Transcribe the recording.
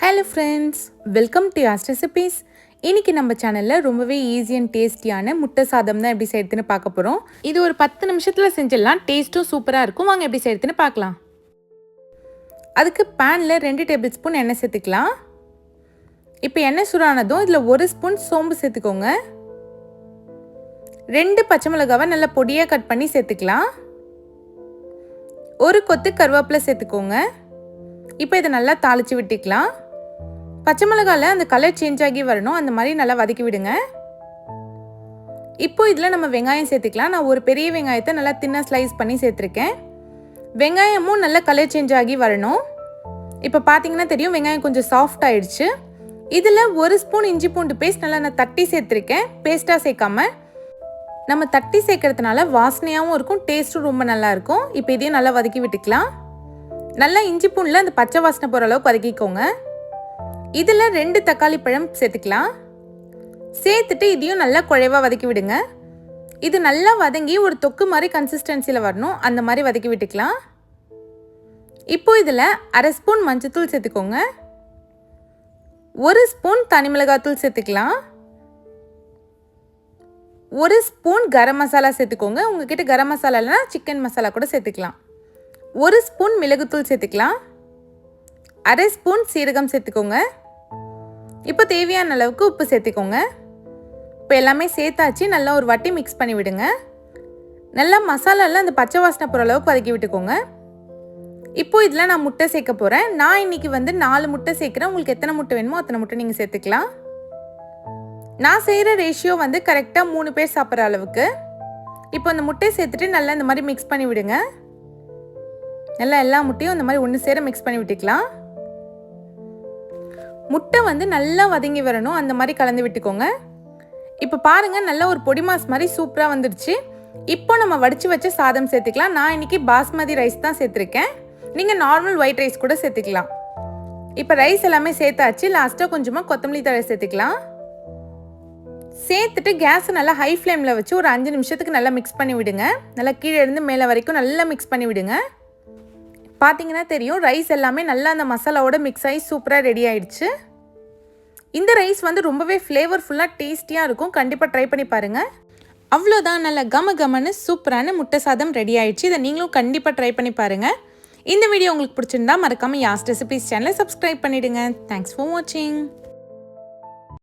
Hello friends welcome to Yaas recipes இன்னைக்கு நம்ம சேனலில் ரொம்பவே ஈஸி அண்ட் டேஸ்டியான முட்டை சாதம் தான் எப்படி செய்யறதுன்னு பார்க்க போகிறோம் இது ஒரு பத்து நிமிஷத்தில் செஞ்சிடலாம். டேஸ்ட்டும் சூப்பராக இருக்கும். வாங்க எப்படி செய்யறதுன்னு பார்க்கலாம். அதுக்கு பேனில் ரெண்டு டேபிள் ஸ்பூன் எண்ணெய் சேர்த்துக்கலாம். இப்போ எண்ணெய் சூடானதும் இதில் ஒரு ஸ்பூன் சோம்பு சேர்த்துக்கோங்க. ரெண்டு பச்சை மிளகாவை நல்லா பொடியாக கட் பண்ணி சேர்த்துக்கலாம். ஒரு கொத்து கருவேப்பிலை சேர்த்துக்கோங்க. இப்போ இதை நல்லா தாளித்து விட்டுக்கலாம். பச்சை மிளகாவில் அந்த கலர் சேஞ்ச் ஆகி வரணும். அந்த மாதிரி நல்லா வதக்கி விடுங்க. இப்போ இதில் நம்ம வெங்காயம் சேர்த்துக்கலாம். நான் ஒரு பெரிய வெங்காயத்தை நல்லா தின்ன ஸ்லைஸ் பண்ணி சேர்த்துருக்கேன். வெங்காயமும் நல்லா கலர் சேஞ்ச் ஆகி வரணும். இப்போ பார்த்தீங்கன்னா தெரியும் வெங்காயம் கொஞ்சம் சாஃப்ட் ஆயிடுச்சு. இதில் ஒரு ஸ்பூன் இஞ்சி பூண்டு பேஸ்ட் நல்லா நான் தட்டி சேர்த்துருக்கேன். பேஸ்ட்டாக சேர்க்காம. நம்ம தட்டி சேர்க்கறதுனால வாசனையாகவும் இருக்கும் டேஸ்ட்டும் ரொம்ப நல்லாயிருக்கும் இப்போ இதையும் நல்லா வதக்கி விட்டுக்கலாம். நல்லா இஞ்சி பூண்டில் அந்த பச்சை வாசனை போகிற அளவுக்கு வதக்கிக்கோங்க. இதில் ரெண்டு தக்காளி பழம் சேர்த்துக்கலாம். சேர்த்துட்டு இதையும் நல்லா குழைவாக வதக்கி விடுங்க. இது நல்லா வதங்கி ஒரு தொக்கு மாதிரி கன்சிஸ்டன்சியில் வரணும். அந்த மாதிரி வதக்கி விட்டுக்கலாம். இப்போ இதில் அரை ஸ்பூன் மஞ்சத்தூள் சேர்த்துக்கோங்க. ஒரு ஸ்பூன் தனி மிளகாத்தூள் சேர்த்துக்கலாம். ஒரு ஸ்பூன் கரம் மசாலா சேர்த்துக்கோங்க. உங்ககிட்ட கரம் மசாலா இல்லைனா சிக்கன் மசாலா கூட சேர்த்துக்கலாம். ஒரு ஸ்பூன் மிளகுத்தூள் சேர்த்துக்கலாம். அரை ஸ்பூன் சீரகம் சேர்த்துக்கோங்க. இப்போ தேவையான அளவுக்கு உப்பு சேர்த்துக்கோங்க. இப்போ எல்லாமே சேர்த்தாச்சு நல்லா ஒரு வாட்டி மிக்ஸ் பண்ணி விடுங்க. நல்லா மசாலாலாம் அந்த பச்சை வாசனை போகிற அளவுக்கு வதக்கி விட்டுக்கோங்க. இப்போ இதில் நான் முட்டை சேர்க்க போகிறேன் நான் இன்னைக்கு வந்து நாலு முட்டை சேர்க்குறேன். உங்களுக்கு எத்தனை முட்டை வேணுமோ அத்தனை முட்டை நீங்கள் சேர்த்துக்கலாம். நான் செய்கிற ரேஷியோ வந்து கரெக்டாக மூணு பேர் சாப்பிட்ற அளவுக்கு. இப்போ அந்த முட்டையை சேர்த்துட்டு நல்லா இந்த மாதிரி மிக்ஸ் பண்ணி விடுங்க. நல்லா எல்லா முட்டையும் இந்த மாதிரி ஒன்று சேர மிக்ஸ் பண்ணி விட்டுக்கலாம். முட்டை வந்து நல்லா வதங்கி வரணும். அந்த மாதிரி கலந்து விட்டுக்கோங்க. இப்போ பாருங்கள் நல்லா ஒரு பொடி மாஸ் மாதிரி சூப்பராக வந்துடுச்சு இப்போ நம்ம வடித்து வச்ச சாதம் சேர்த்துக்கலாம். நான் இன்னைக்கு பாஸ்மதி ரைஸ் தான் சேர்த்துருக்கேன். நீங்கள் நார்மல் ஒயிட் ரைஸ் கூட சேர்த்துக்கலாம். இப்போ ரைஸ் எல்லாமே சேர்த்தாச்சு. லாஸ்ட்டாக கொஞ்சமாக கொத்தமல்லி தழை சேர்த்துக்கலாம். சேர்த்துட்டு கேஸை நல்லா ஹை ஃப்ளேமில் வச்சு ஒரு அஞ்சு நிமிஷத்துக்கு நல்லா மிக்ஸ் பண்ணி விடுங்க. நல்லா கீழே இருந்து மேலே வரைக்கும் நல்லா மிக்ஸ் பண்ணி விடுங்க. பார்த்தீங்கன்னா தெரியும் ரைஸ் எல்லாமே நல்லா அந்த மசாலாவோட மிக்ஸ் ஆகி சூப்பராக ரெடி ஆயிடுச்சு. இந்த ரைஸ் வந்து ரொம்பவே ஃப்ளேவர்ஃபுல்லாக டேஸ்டியாக இருக்கும். கண்டிப்பாக ட்ரை பண்ணி பாருங்கள் அவ்வளோதான் நல்ல கம கமன்னு சூப்பரான முட்டை சாதம் ரெடி ஆயிடுச்சு. இதை நீங்களும் கண்டிப்பாக ட்ரை பண்ணி பாருங்கள் இந்த வீடியோ உங்களுக்கு பிடிச்சிருந்தா மறக்காமல் யாஸ் ரெசிபிஸ் சேனலை சப்ஸ்கிரைப் பண்ணிவிடுங்க தேங்க்ஸ் ஃபார் வாட்சிங்